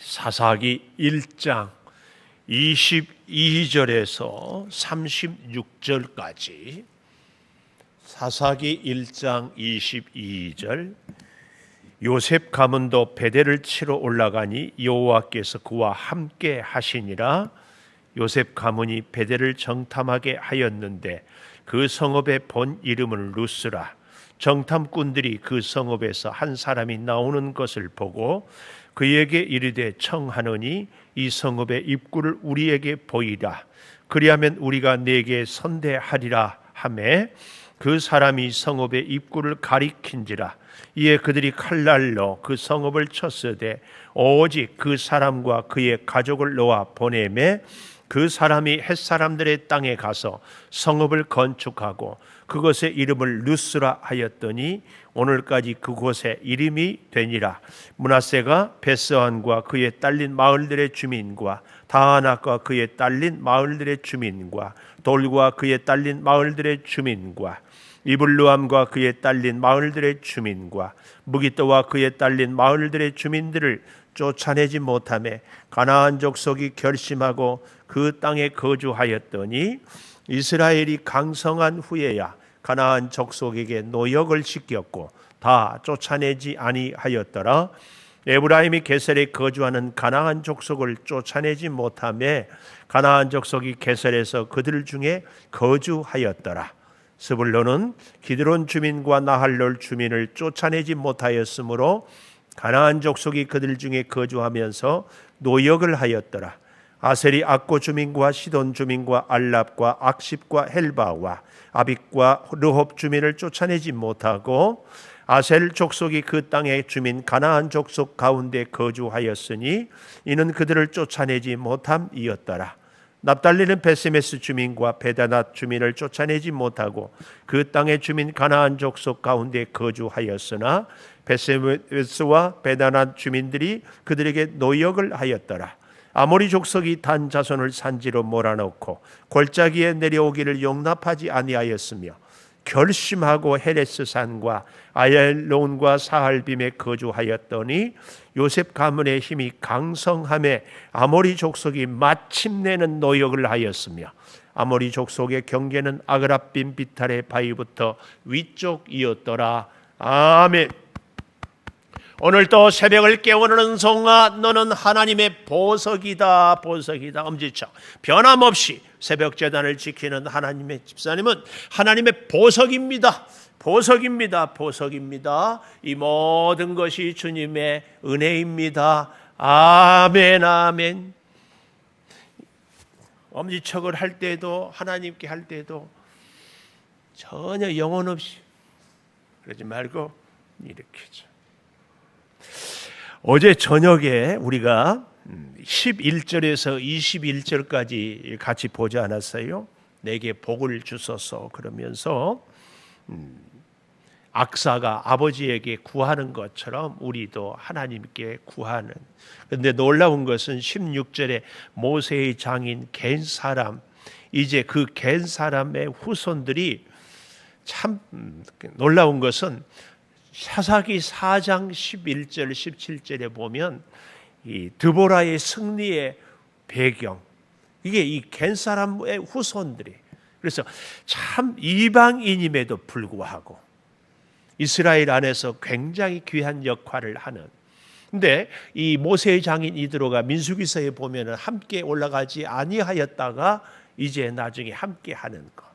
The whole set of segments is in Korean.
사사기 1장 22절에서 36절까지. 사사기 1장 22절. 요셉 가문도 베델을 치러 올라가니 여호와께서 그와 함께 하시니라. 요셉 가문이 베델을 정탐하게 하였는데 그 성읍의 본 이름은 루스라. 정탐꾼들이 그 성읍에서 한 사람이 나오는 것을 보고 그에게 이르되 청하노니 이 성읍의 입구를 우리에게 보이라. 그리하면 우리가 네게 선대하리라 하매 그 사람이 성읍의 입구를 가리킨지라. 이에 그들이 칼날로 그 성읍을 쳤으되 오직 그 사람과 그의 가족을 놓아 보내매 그 사람이 햇 사람들의 땅에 가서 성읍을 건축하고 그것의 이름을 루스라 하였더니 오늘까지 그곳에 이름이 되니라. 문하세가 베스안과 그의 딸린 마을들의 주민과 다하나과 그의 딸린 마을들의 주민과 돌과 그의 딸린 마을들의 주민과 이블루암과 그의 딸린 마을들의 주민과 무기또와 그의 딸린 마을들의 주민들을 쫓아내지 못함에 가나안 족속이 결심하고 그 땅에 거주하였더니 이스라엘이 강성한 후에야 가나안 족속에게 노역을 시켰고 다 쫓아내지 아니하였더라. 에브라임이 게셀에 거주하는 가나안 족속을 쫓아내지 못함에 가나안 족속이 게셀에서 그들 중에 거주하였더라. 스불론은 기드론 주민과 나할롤 주민을 쫓아내지 못하였으므로 가나안 족속이 그들 중에 거주하면서 노역을 하였더라. 아셀이 악고 주민과 시돈 주민과 알랍과 악십과 헬바와 아빅과 르홉 주민을 쫓아내지 못하고 아셀 족속이 그 땅의 주민 가나안 족속 가운데 거주하였으니 이는 그들을 쫓아내지 못함이었더라. 납달리는 베세메스 주민과 베다낫 주민을 쫓아내지 못하고 그 땅의 주민 가나안 족속 가운데 거주하였으나 베세메스와 베다낫 주민들이 그들에게 노역을 하였더라. 아모리 족속이 단 자손을 산지로 몰아넣고 골짜기에 내려오기를 용납하지 아니하였으며 결심하고 헤레스 산과 아얄론과 사할빔에 거주하였더니 요셉 가문의 힘이 강성함에 아모리 족속이 마침내는 노역을 하였으며 아모리 족속의 경계는 아그라빔 비탈의 바위부터 위쪽이었더라. 아멘. 오늘도 새벽을 깨우는 송아 너는 하나님의 보석이다 보석이다. 엄지척. 변함없이 새벽 재단을 지키는 하나님의 집사님은 하나님의 보석입니다. 보석입니다 보석입니다. 이 모든 것이 주님의 은혜입니다. 아멘 아멘. 엄지척을 할 때도 하나님께 할 때도 전혀 영혼 없이 그러지 말고 이렇게죠 어제 저녁에 우리가 11절에서 21절까지 같이 보지 않았어요? 내게 복을 주소서 그러면서 음, 악사가 아버지에게 구하는 것처럼 우리도 하나님께 구하는. 근데 놀라운 것은 16절에 모세의 장인 갠 사람 이제 그갠 사람의 후손들이 참 음, 놀라운 것은 사사기 4장 11절 17절에 보면 이 드보라의 승리의 배경 이게 이 겐 사람의 후손들이 그래서 참 이방인임에도 불구하고 이스라엘 안에서 굉장히 귀한 역할을 하는 근데 이 모세의 장인 이드로가 민수기서에 보면은 함께 올라가지 아니하였다가 이제 나중에 함께 하는 것.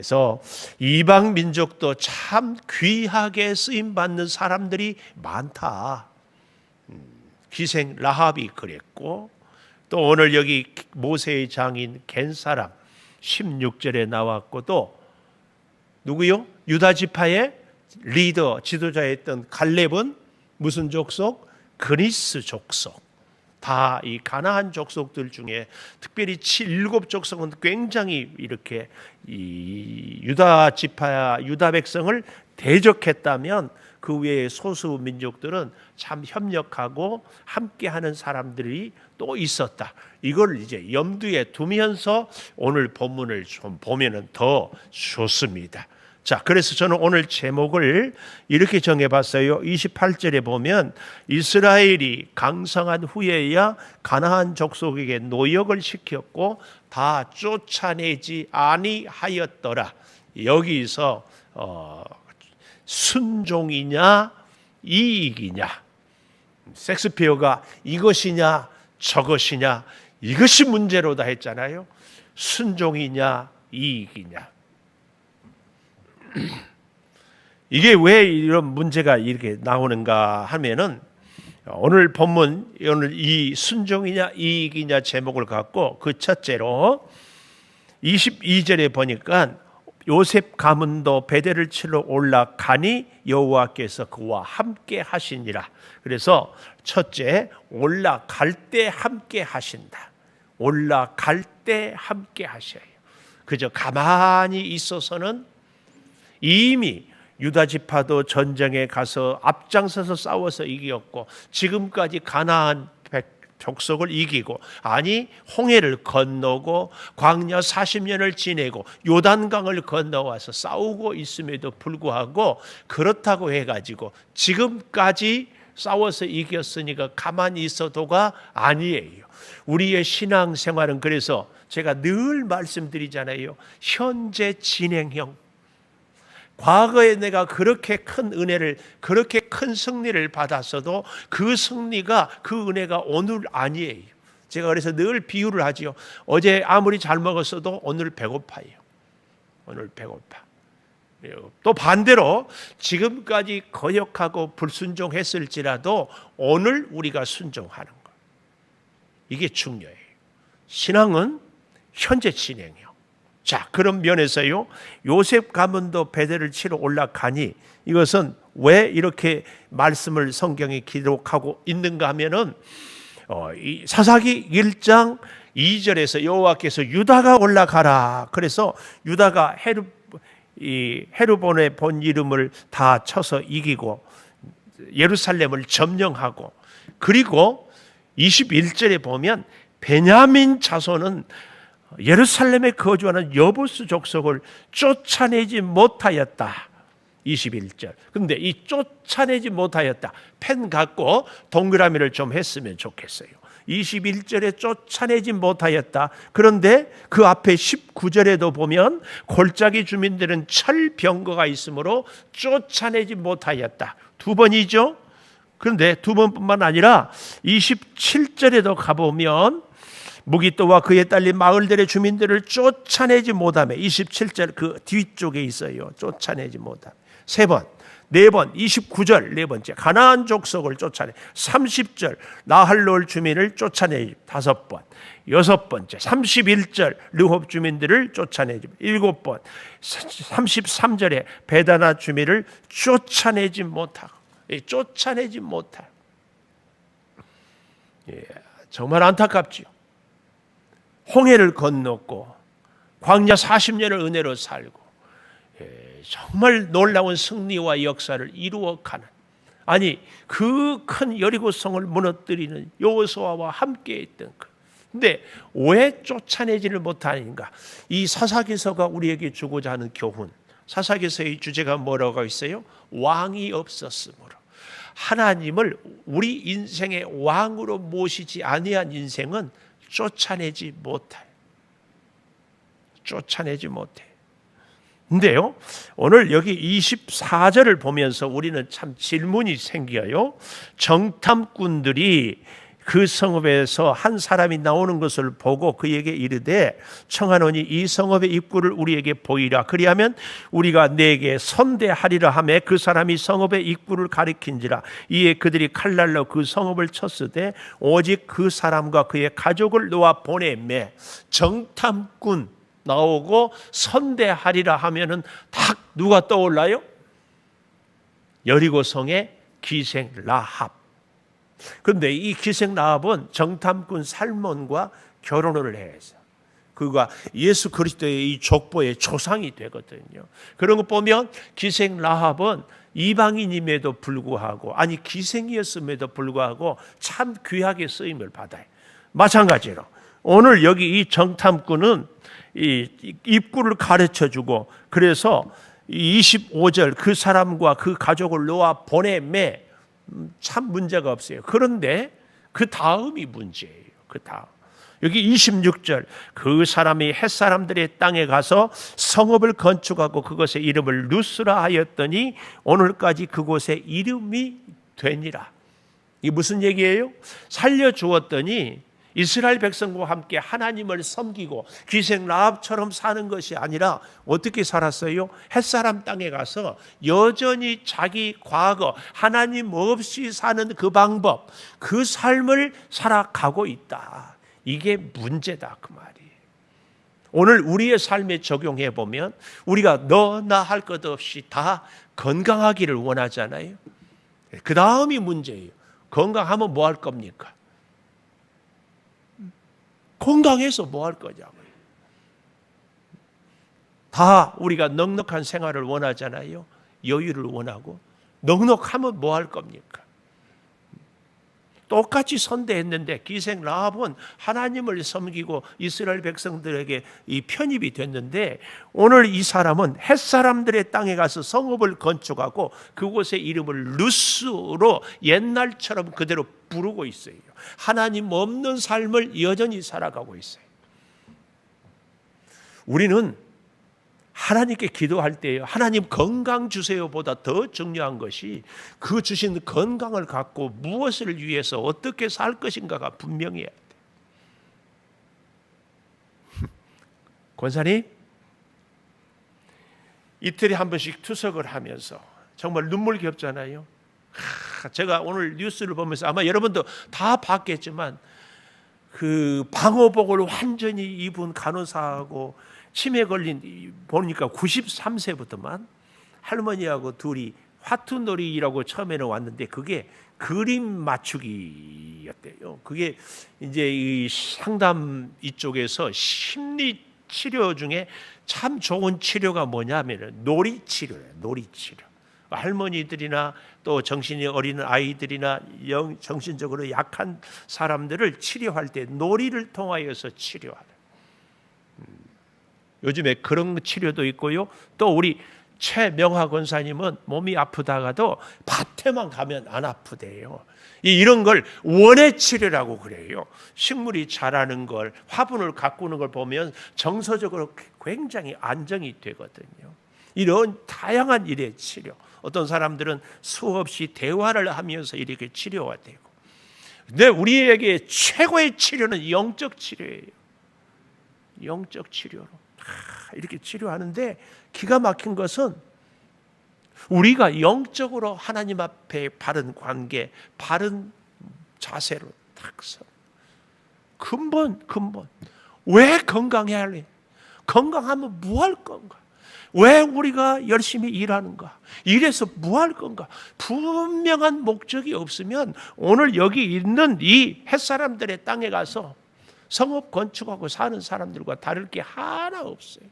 그래서 이방 민족도 참 귀하게 쓰임 받는 사람들이 많다. 음, 기생 라합이 그랬고 또 오늘 여기 모세의 장인 겐 사람 16절에 나왔고 또 누구요? 유다 지파의 리더 지도자였던 갈렙은 무슨 족속? 그리스 족속. 다 이 가나안 족속들 중에 특별히 일곱 족속은 굉장히 이렇게 이 유다 지파 유다 백성을 대적했다면 그 외의 소수 민족들은 참 협력하고 함께하는 사람들이 또 있었다. 이걸 이제 염두에 두면서 오늘 본문을 좀 보면은 더 좋습니다. 자, 그래서 저는 오늘 제목을 이렇게 정해봤어요. 28절에 보면 이스라엘이 강성한 후에야 가나안 족속에게 노역을 시켰고 다 쫓아내지 아니하였더라. 여기서 어, 순종이냐 이익이냐 섹스피어가 이것이냐 저것이냐 이것이 문제로다 했잖아요. 순종이냐 이익이냐 이게 왜 이런 문제가 이렇게 나오는가 하면은 오늘 본문 오늘 이 순종이냐 이익이냐 제목을 갖고 그 첫째로 22절에 보니까 요셉 가문도 베델을 치러 올라가니 여호와께서 그와 함께 하시니라. 그래서 첫째 올라갈 때 함께 하신다. 올라갈 때 함께 하셔요. 그저 가만히 있어서는 이미 유다 지파도 전쟁에 가서 앞장서서 싸워서 이겼고 지금까지 가나안 족속을 이기고 아니 홍해를 건너고 광야 40년을 지내고 요단강을 건너와서 싸우고 있음에도 불구하고 그렇다고 해 가지고 지금까지 싸워서 이겼으니까 가만히 있어도가 아니에요. 우리의 신앙 생활은 그래서 제가 늘 말씀드리잖아요. 현재 진행형 과거에 내가 그렇게 큰 은혜를 그렇게 큰 승리를 받았어도 그 승리가 그 은혜가 오늘 아니에요. 제가 그래서 늘 비유를 하지요. 어제 아무리 잘 먹었어도 오늘 배고파요. 오늘 배고파. 또 반대로 지금까지 거역하고 불순종했을지라도 오늘 우리가 순종하는 것. 이게 중요해요. 신앙은 현재 진행이요. 자, 그런 면에서요. 요셉 가문도 베델을 치러 올라가니 이것은 왜 이렇게 말씀을 성경에 기록하고 있는가 하면은 어, 이 사사기 1장 2절에서 여호와께서 유다가 올라가라. 그래서 유다가 헤르 이 헤르본의 본 이름을 다 쳐서 이기고 예루살렘을 점령하고 그리고 21절에 보면 베냐민 자손은 예루살렘에 거주하는 여부스 족속을 쫓아내지 못하였다. 21절. 근데 이 쫓아내지 못하였다. 펜 갖고 동그라미를 좀 했으면 좋겠어요. 21절에 쫓아내지 못하였다. 그런데 그 앞에 19절에도 보면 골짜기 주민들은 철병거가 있으므로 쫓아내지 못하였다. 두 번이죠. 그런데 두 번뿐만 아니라 27절에도 가보면 무기또와 그에 딸린 마을들의 주민들을 쫓아내지 못하며 27절 그 뒤쪽에 있어요. 쫓아내지 못하며 세 번, 네 번, 29절 네 번째 가나안 족속을 쫓아내. 30절 나할롤 주민을 쫓아내지 다섯 번 여섯 번째 31절 르홉 주민들을 쫓아내지 일곱 번 33절에 베다나 주민을 쫓아내지 못하고 쫓아내지 못하 예, 정말 안타깝지요. 홍해를 건넜고 광야 40년을 은혜로 살고 예, 정말 놀라운 승리와 역사를 이루어 가는 아니 그 큰 여리고성을 무너뜨리는 여호수아와 함께 있던 그 근데 왜 쫓아내지를 못하는가? 이 사사기서가 우리에게 주고자 하는 교훈. 사사기서의 주제가 뭐라고 있어요? 왕이 없었으므로. 하나님을 우리 인생의 왕으로 모시지 아니한 인생은 쫓아내지 못해. 쫓아내지 못해. 근데요, 오늘 여기 24절을 보면서 우리는 참 질문이 생겨요. 정탐꾼들이 그 성읍에서 한 사람이 나오는 것을 보고 그에게 이르되 청하노니 이 성읍의 입구를 우리에게 보이라. 그리하면 우리가 내게 선대하리라 하매 그 사람이 성읍의 입구를 가리킨지라. 이에 그들이 칼날로 그 성읍을 쳤으되 오직 그 사람과 그의 가족을 놓아 보내매 정탐꾼 나오고 선대하리라 하면은 딱 누가 떠올라요? 여리고 성의 기생 라합 그런데 이 기생 라합은 정탐꾼 살몬과 결혼을 해서 그가 예수 그리스도의 이 족보의 조상이 되거든요. 그런 거 보면 기생 라합은 이방인임에도 불구하고 아니 기생이었음에도 불구하고 참 귀하게 쓰임을 받아요. 마찬가지로 오늘 여기 이 정탐꾼은 이 입구를 가르쳐 주고 그래서 25절 그 사람과 그 가족을 놓아 보내매 음, 참 문제가 없어요. 그런데 그 다음이 문제예요. 그 다음. 여기 26절 그 사람이 햇사람들의 땅에 가서 성읍을 건축하고 그것의 이름을 루스라 하였더니 오늘까지 그곳에 이름이 되니라. 이 무슨 얘기예요? 살려 주었더니 이스라엘 백성과 함께 하나님을 섬기고 귀생 라합처럼 사는 것이 아니라 어떻게 살았어요? 햇사람 땅에 가서 여전히 자기 과거 하나님 없이 사는 그 방법, 그 삶을 살아가고 있다. 이게 문제다 그 말이에요. 오늘 우리의 삶에 적용해 보면 우리가 너 나 할 것 없이 다 건강하기를 원하잖아요. 그 다음이 문제예요. 건강하면 뭐 할 겁니까? 건강해서 뭐 할 거냐고요. 다 우리가 넉넉한 생활을 원하잖아요. 여유를 원하고 넉넉하면 뭐 할 겁니까? 똑같이 선대했는데 기생 라합은 하나님을 섬기고 이스라엘 백성들에게 이 편입이 됐는데 오늘 이 사람은 햇사람들의 땅에 가서 성읍을 건축하고 그곳의 이름을 루스로 옛날처럼 그대로 부르고 있어요. 하나님 없는 삶을 여전히 살아가고 있어요. 우리는 하나님께 기도할 때요. 하나님 건강 주세요보다 더 중요한 것이 그 주신 건강을 갖고 무엇을 위해서 어떻게 살 것인가가 분명해야 돼. 권사님 이틀에 한 번씩 투석을 하면서 정말 눈물겹잖아요. 제가 오늘 뉴스를 보면서 아마 여러분도 다 봤겠지만 그 방호복을 완전히 입은 간호사하고 치매 걸린 보니까 93세부터만 할머니하고 둘이 화투놀이라고 처음에는 왔는데 그게 그림 맞추기였대요. 그게 이제 이 상담 이쪽에서 심리 치료 중에 참 좋은 치료가 뭐냐면은 놀이 치료예요. 놀이 치료. 할머니들이나 또 정신이 어린 아이들이나 영, 정신적으로 약한 사람들을 치료할 때 놀이를 통하여서 치료하는. 요즘에 그런 치료도 있고요. 또 우리 최명하 권사님은 몸이 아프다가도 밭에만 가면 안 아프대요. 이런 걸 원의 치료라고 그래요. 식물이 자라는 걸, 화분을 가꾸는 걸 보면 정서적으로 굉장히 안정이 되거든요. 이런 다양한 일의 치료. 어떤 사람들은 수없이 대화를 하면서 이렇게 치료가 되고. 근데 우리에게 최고의 치료는 영적 치료예요. 영적 치료로. 이렇게 치료하는데 기가 막힌 것은 우리가 영적으로 하나님 앞에 바른 관계, 바른 자세로 딱 서. 근본, 근본. 왜 건강해야 할래? 건강하면 뭐 할 건가? 왜 우리가 열심히 일하는가? 이래서 뭐 할 건가? 분명한 목적이 없으면 오늘 여기 있는 이 햇사람들의 땅에 가서 성읍 건축하고 사는 사람들과 다를 게 하나 없어요.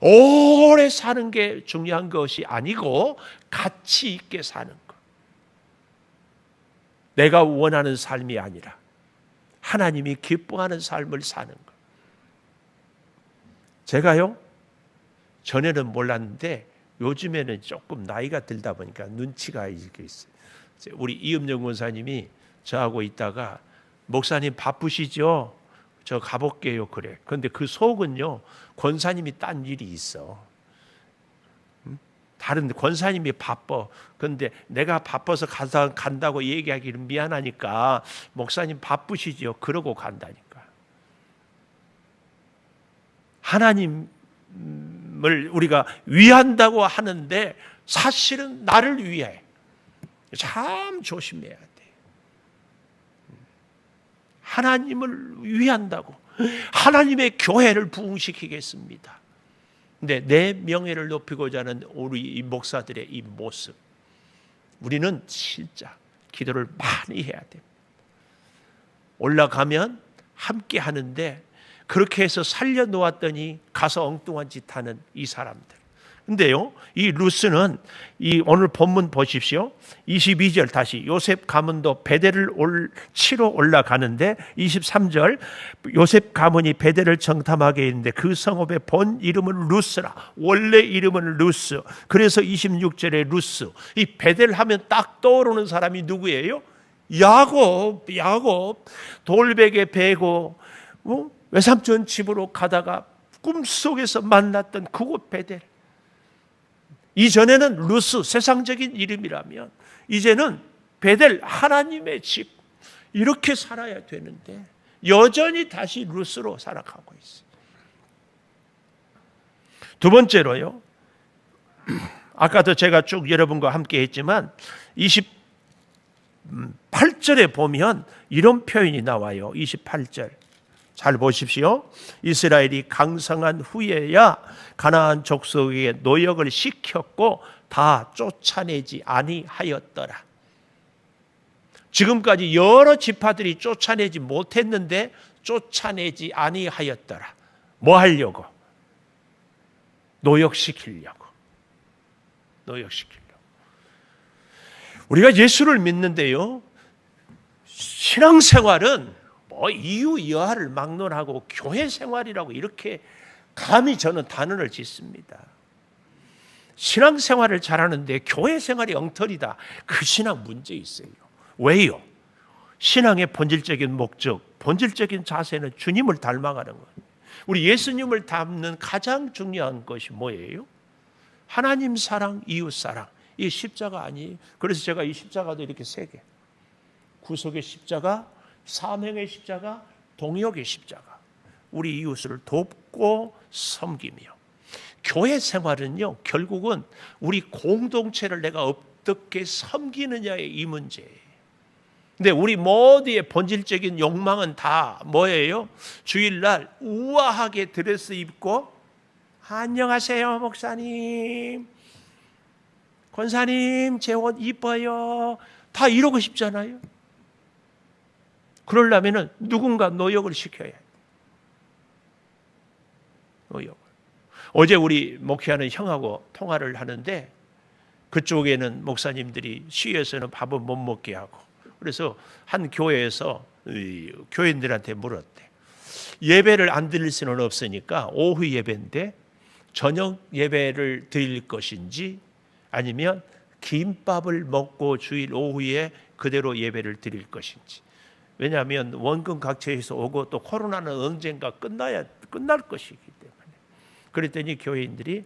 오래 사는 게 중요한 것이 아니고 가치 있게 사는 것. 내가 원하는 삶이 아니라 하나님이 기뻐하는 삶을 사는 것. 제가요, 전에는 몰랐는데 요즘에는 조금 나이가 들다 보니까 눈치가 있어요. 우리 이음영 원사님이 저하고 있다가 목사님 바쁘시죠? 저 가볼게요. 그래. 그런데 그 속은요, 권사님이 딴 일이 있어. 다른 권사님이 바빠. 근데 내가 바빠서 가다, 간다고 얘기하기는 미안하니까 목사님 바쁘시죠. 그러고 간다니까. 하나님을 우리가 위한다고 하는데 사실은 나를 위해. 참 조심해야 돼. 하나님을 위한다고 하나님의 교회를 부흥시키겠습니다. 근데 내 명예를 높이고자 하는 우리 이 목사들의 이 모습 우리는 진짜 기도를 많이 해야 됩니다. 올라가면 함께 하는데 그렇게 해서 살려 놓았더니 가서 엉뚱한 짓 하는 이 사람들 근데요, 이 루스는 이 오늘 본문 보십시오. 22절 다시 요셉 가문도 베델을 올, 치러 올라가는데 23절 요셉 가문이 베델을 정탐하게 했는데 그 성읍의 본 이름은 루스라. 원래 이름은 루스. 그래서 26절에 루스. 이 베델 하면 딱 떠오르는 사람이 누구예요? 야곱, 야곱. 돌베개 베고 어? 외삼촌 집으로 가다가 꿈속에서 만났던 그곳 베델. 이전에는 루스 세상적인 이름이라면 이제는 베델 하나님의 집 이렇게 살아야 되는데 여전히 다시 루스로 살아가고 있어요. 두 번째로요. 아까도 제가 쭉 여러분과 함께 했지만 28절에 보면 이런 표현이 나와요. 28절. 잘 보십시오. 이스라엘이 강성한 후에야 가나안 족속에게 노역을 시켰고 다 쫓아내지 아니하였더라. 지금까지 여러 지파들이 쫓아내지 못했는데 쫓아내지 아니하였더라. 뭐 하려고? 노역시키려고. 노역시키려고. 우리가 예수를 믿는데요. 신앙생활은 뭐 이유 이하를 막론하고 교회 생활이라고 이렇게 감히 저는 단언을 짓습니다. 신앙 생활을 잘하는데 교회 생활이 엉터리다. 그 신앙 문제 있어요. 왜요? 신앙의 본질적인 목적, 본질적인 자세는 주님을 닮아가는 거예요. 우리 예수님을 닮는 가장 중요한 것이 뭐예요? 하나님 사랑, 이웃 사랑. 이 십자가 아니에요. 그래서 제가 이 십자가도 이렇게 세 개. 구속의 십자가, 사명의 십자가, 동역의 십자가. 우리 이웃을 돕고 섬기며. 교회 생활은요, 결국은 우리 공동체를 내가 어떻게 섬기느냐의 이 문제예요. 근데 우리 모두의 본질적인 욕망은 다 뭐예요? 주일날 우아하게 드레스 입고 안녕하세요, 목사님. 권사님, 제 옷 이뻐요. 다 이러고 싶잖아요. 그러려면 누군가 노역을 시켜야 해요. 노역. 어제 우리 목회하는 형하고 통화를 하는데 그쪽에는 목사님들이 시에서는 밥을 못 먹게 하고 그래서 한 교회에서 교인들한테 물었대. 예배를 안 드릴 수는 없으니까 오후 예배인데 저녁 예배를 드릴 것인지 아니면 김밥을 먹고 주일 오후에 그대로 예배를 드릴 것인지. 왜냐하면 원금 각처에서 오고 또 코로나는 언젠가 끝나야 끝날 것이기 때문에. 그랬더니 교회인들이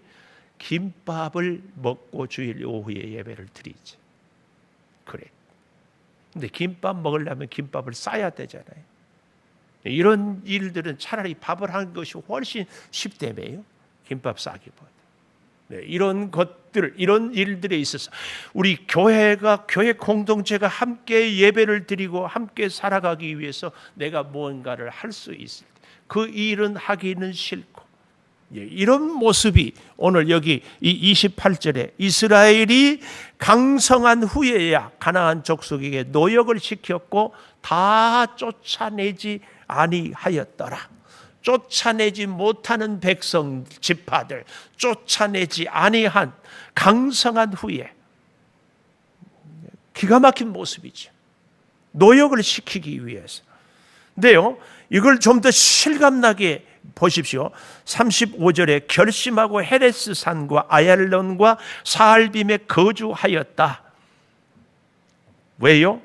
김밥을 먹고 주일 오후에 예배를 드리지. 그래. 근데 김밥 먹으려면 김밥을 싸야 되잖아요. 이런 일들은 차라리 밥을 하는 것이 훨씬 쉽다며요. 김밥 싸기보다. 네, 이런 것 들, 이런 일들에 있어서 우리 교회가 교회 공동체가 함께 예배를 드리고 함께 살아가기 위해서 내가 무언가를 할 수 있을 때 그 일은 하기는 싫고 예, 이런 모습이 오늘 여기 이 28절에 이스라엘이 강성한 후에야 가나안 족속에게 노역을 시켰고 다 쫓아내지 아니하였더라. 쫓아내지 못하는 백성 지파들, 쫓아내지 아니한 강성한 후에 기가 막힌 모습이죠. 노역을 시키기 위해서. 근데요, 이걸 좀 더 실감나게 보십시오. 35절에 결심하고 헤레스 산과 아얄론과 사알빔에 거주하였다. 왜요?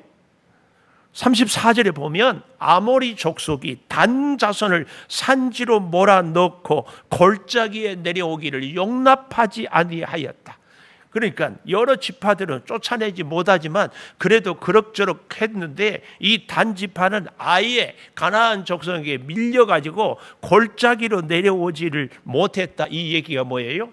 34절에 보면 아모리 족속이 단 자손을 산지로 몰아넣고 골짜기에 내려오기를 용납하지 아니하였다. 그러니까 여러 지파들은 쫓아내지 못하지만 그래도 그럭저럭 했는데 이 단지파는 아예 가나안 족속에게 밀려가지고 골짜기로 내려오지를 못했다. 이 얘기가 뭐예요?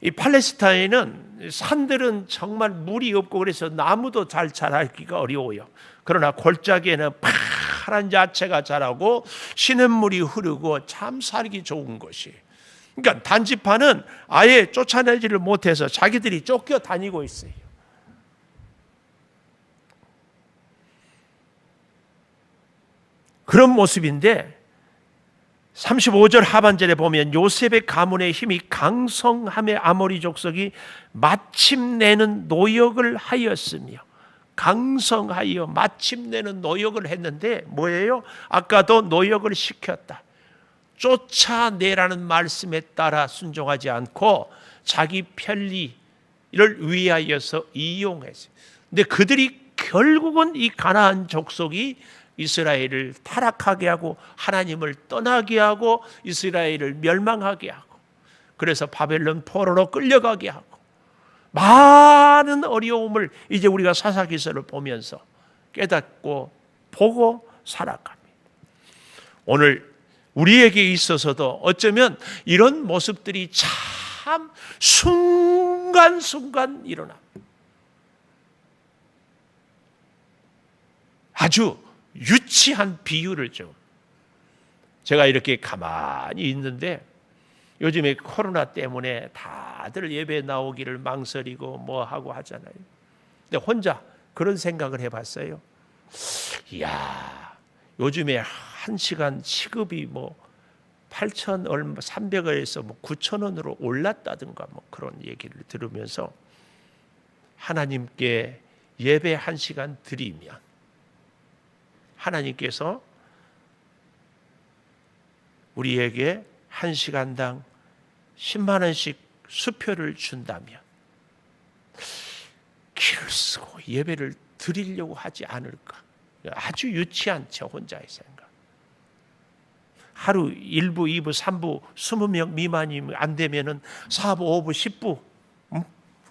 이 팔레스타인은 산들은 정말 물이 없고 그래서 나무도 잘 자라기가 어려워요. 그러나 골짜기에는 파란 야채가 자라고 시냇물이 흐르고 참 살기 좋은 것이. 그러니까 단지파는 아예 쫓아내지를 못해서 자기들이 쫓겨 다니고 있어요. 그런 모습인데 35절 하반절에 보면 요셉의 가문의 힘이 강성함의 아모리 족속이 마침내는 노역을 하였으며 강성하여 마침내는 노역을 했는데 뭐예요? 아까도 노역을 시켰다. 쫓아내라는 말씀에 따라 순종하지 않고 자기 편리를 위하여서 이용했어요. 근데 그들이 결국은 이 가나안 족속이 이스라엘을 타락하게 하고 하나님을 떠나게 하고 이스라엘을 멸망하게 하고 그래서 바벨론 포로로 끌려가게 하고 많은 어려움을 이제 우리가 사사기서를 보면서 깨닫고 보고 살아갑니다. 오늘 우리에게 있어서도 어쩌면 이런 모습들이 참 순간순간 일어납니다. 아주 유치한 비유를 좀 제가 이렇게 가만히 있는데 요즘에 코로나 때문에 다들 예배 나오기를 망설이고 뭐 하고 하잖아요. 근데 혼자 그런 생각을 해봤어요. 이야, 요즘에 한 시간 시급이 뭐 8천 얼마 300원에서 뭐 9천 원으로 올랐다든가 뭐 그런 얘기를 들으면서 하나님께 예배 한 시간 드리면 하나님께서 우리에게 한 시간당 10만 원씩 수표를 준다면 길을 쓰고 예배를 드리려고 하지 않을까? 아주 유치한 저 혼자의 생각. 하루 1부, 2부, 3부 20명 미만이 안 되면은 4부, 5부, 10부 음?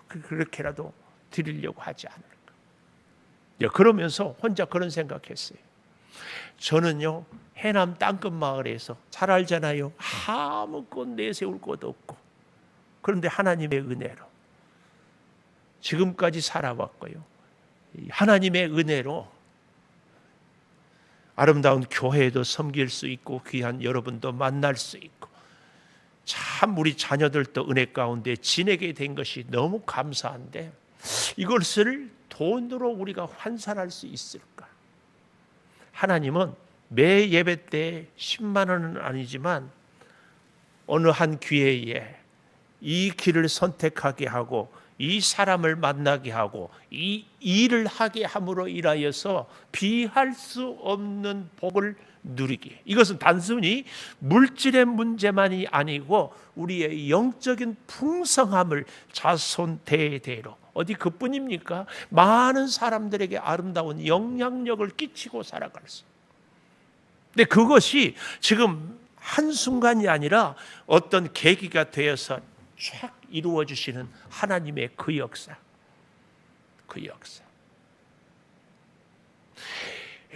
그렇게라도 드리려고 하지 않을까? 그러면서 혼자 그런 생각했어요. 저는요 해남 땅끝 마을에서 잘 알잖아요. 아무것 내세울 것 없고 그런데 하나님의 은혜로 지금까지 살아왔고요. 하나님의 은혜로 아름다운 교회에도 섬길 수 있고 귀한 여러분도 만날 수 있고 참 우리 자녀들도 은혜 가운데 지내게 된 것이 너무 감사한데 이것을 돈으로 우리가 환산할 수 있을까? 하나님은 매 예배 때 10만 원은 아니지만 어느 한 기회에 이 길을 선택하게 하고 이 사람을 만나게 하고 이 일을 하게 함으로 인하여서 비할 수 없는 복을 누리기. 이것은 단순히 물질의 문제만이 아니고 우리의 영적인 풍성함을 자손 대대로 어디 그뿐입니까? 많은 사람들에게 아름다운 영향력을 끼치고 수. 근데 그것이 지금 한순간이 아니라 어떤 계기가 되어서 촥 이루어 주시는 하나님의 그 역사. 그 역사.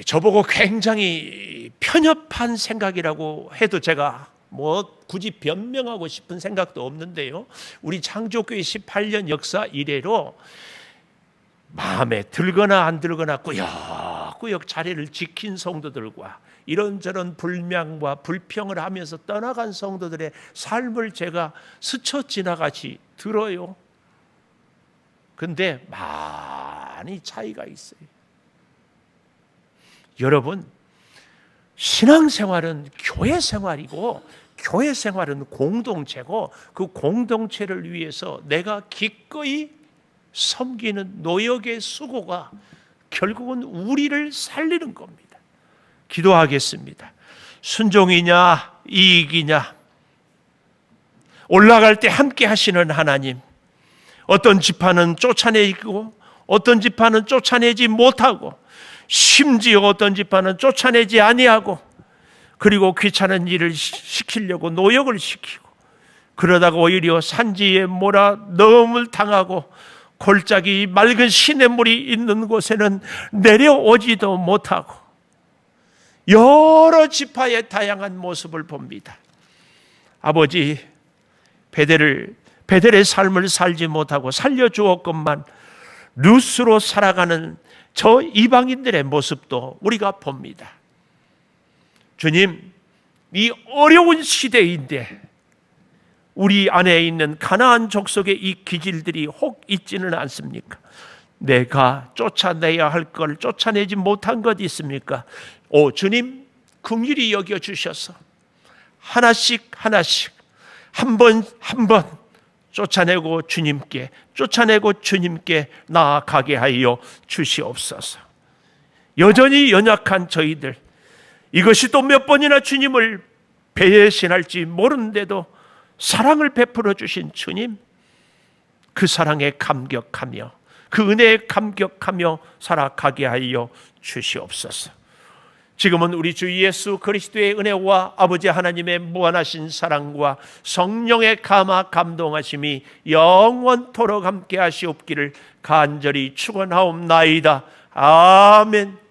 저보고 굉장히 편협한 생각이라고 해도 제가 뭐 굳이 변명하고 싶은 생각도 없는데요. 우리 창조교회 18년 역사 이래로 마음에 들거나 안 들거나 꾸역꾸역 자리를 지킨 성도들과 이런저런 불명과 불평을 하면서 떠나간 성도들의 삶을 제가 스쳐 지나가지 들어요. 근데 많이 차이가 있어요. 여러분, 신앙생활은 교회 생활이고 교회 생활은 공동체고 그 공동체를 위해서 내가 기꺼이 섬기는 노역의 수고가 결국은 우리를 살리는 겁니다. 기도하겠습니다. 순종이냐 이익이냐 올라갈 때 함께 하시는 하나님 어떤 지파는 쫓아내고 어떤 지파는 쫓아내지 못하고 심지어 어떤 지파는 쫓아내지 아니하고 그리고 귀찮은 일을 시키려고 노역을 시키고 그러다가 오히려 산지에 몰아 넣음을 당하고 골짜기 맑은 시냇물이 있는 곳에는 내려오지도 못하고 여러 지파의 다양한 모습을 봅니다. 아버지 베델을 베델의 삶을 살지 못하고 살려 주었건만 루스로 살아가는 저 이방인들의 모습도 우리가 봅니다. 주님, 이 어려운 시대인데 우리 안에 있는 가나안 족속의 이 기질들이 혹 있지는 않습니까? 내가 쫓아내야 할 걸 쫓아내지 못한 것 있습니까? 오 주님 긍휼히 여겨 주셔서 하나씩 하나씩 한 번 한번 쫓아내고 주님께 쫓아내고 주님께 나아가게 하여 주시옵소서. 여전히 연약한 저희들 이것이 또 몇 번이나 주님을 배신할지 모르는데도 사랑을 베풀어 주신 주님 그 사랑에 감격하며 그 은혜에 감격하며 살아가게 하여 주시옵소서. 지금은 우리 주 예수 그리스도의 은혜와 아버지 하나님의 무한하신 사랑과 성령의 감화 감동하심이 영원토록 함께 하시옵기를 간절히 축원하옵나이다. 아멘.